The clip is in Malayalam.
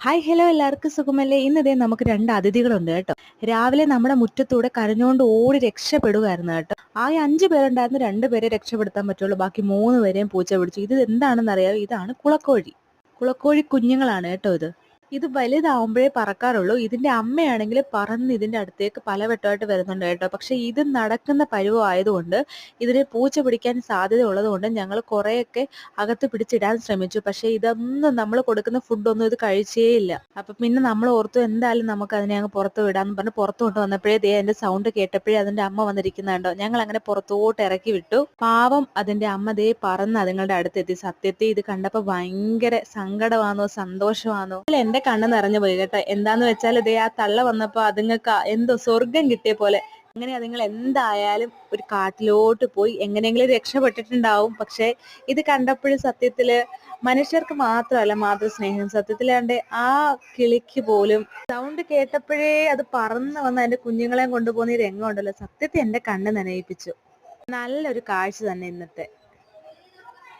ഹായ് ഹലോ എല്ലാവർക്കും സുഖമല്ലേ? ഇന്ന് ഇതേ നമുക്ക് രണ്ട് അതിഥികളുണ്ട് കേട്ടോ. രാവിലെ നമ്മുടെ മുറ്റത്തൂടെ കരഞ്ഞുകൊണ്ട് ഓടി രക്ഷപ്പെടുകയായിരുന്നു കേട്ടോ. ആകെ അഞ്ചു പേരുണ്ടായിരുന്നു രണ്ടുപേരെ രക്ഷപ്പെടുത്താൻ പറ്റുള്ളൂ. ബാക്കി മൂന്ന് പേരെയും പൂച്ച പിടിച്ചു. ഇത് എന്താണെന്ന് അറിയാമോ ഇതാണ് കുളക്കോഴി. കുളക്കോഴി കുഞ്ഞുങ്ങളാണ് കേട്ടോ ഇത്. ഇത് വലുതാവുമ്പോഴേ പറക്കാറുള്ളൂ. ഇതിന്റെ അമ്മയാണെങ്കിൽ പറന്ന് ഇതിന്റെ അടുത്തേക്ക് പലവട്ടമായിട്ട് വരുന്നുണ്ട് കേട്ടോ. പക്ഷെ ഇത് നടക്കുന്ന പരുവം ആയതുകൊണ്ട് ഇതിനെ പൂച്ച പിടിക്കാൻ സാധ്യത ഉള്ളതുകൊണ്ട് ഞങ്ങൾ കുറേയൊക്കെ അകത്ത് പിടിച്ചിടാൻ ശ്രമിച്ചു. പക്ഷെ ഇതൊന്നും നമ്മൾ കൊടുക്കുന്ന ഫുഡൊന്നും ഇത് കഴിച്ചേ ഇല്ല. അപ്പൊ പിന്നെ നമ്മൾ ഓർത്തു എന്തായാലും നമുക്ക് അതിനെ അങ്ങ് പുറത്ത് വിടാന്ന് പറഞ്ഞ് പുറത്ത് കൊണ്ട് വന്നപ്പോഴേ ദേ അതിന്റെ സൗണ്ട് കേട്ടപ്പോഴേ അതിന്റെ അമ്മ വന്നിരിക്കുന്നുണ്ടോ. ഞങ്ങൾ അങ്ങനെ പുറത്തോട്ട് ഇറക്കി വിട്ടു. പാവം അതിന്റെ അമ്മ ദേ പറന്ന് അതുങ്ങളുടെ അടുത്തെത്തി. സത്യത്തെ ഇത് കണ്ടപ്പോ ഭയങ്കര സങ്കടമാണോ സന്തോഷമാണോ അല്ല എന്റെ കണ്ണ് നിറഞ്ഞു പോയി കേട്ടോ. എന്താന്ന് വെച്ചാൽ ഇതേ ആ തള്ള വന്നപ്പോ അതുങ്ങൾക്ക് എന്തോ സ്വർഗം കിട്ടിയ പോലെ. അങ്ങനെ അതുങ്ങൾ എന്തായാലും ഒരു കാട്ടിലോട്ട് പോയി എങ്ങനെയെങ്കിലും രക്ഷപ്പെട്ടിട്ടുണ്ടാവും. പക്ഷെ ഇത് കണ്ടപ്പോഴും സത്യത്തിൽ മനുഷ്യർക്ക് മാത്രമല്ല മാതൃസ്നേഹം. സത്യത്തിലാണ്ട് ആ കിളിക്ക് പോലും സൗണ്ട് കേട്ടപ്പോഴേ അത് പറന്ന് വന്ന് അതിന്റെ കുഞ്ഞുങ്ങളെയും കൊണ്ടുപോകുന്ന ഈ രംഗം ഉണ്ടല്ലോ. സത്യത്തിൽ എന്റെ കണ്ണ് നനയിപ്പിച്ചു. നല്ലൊരു കാഴ്ച തന്നെ ഇന്നത്തെ.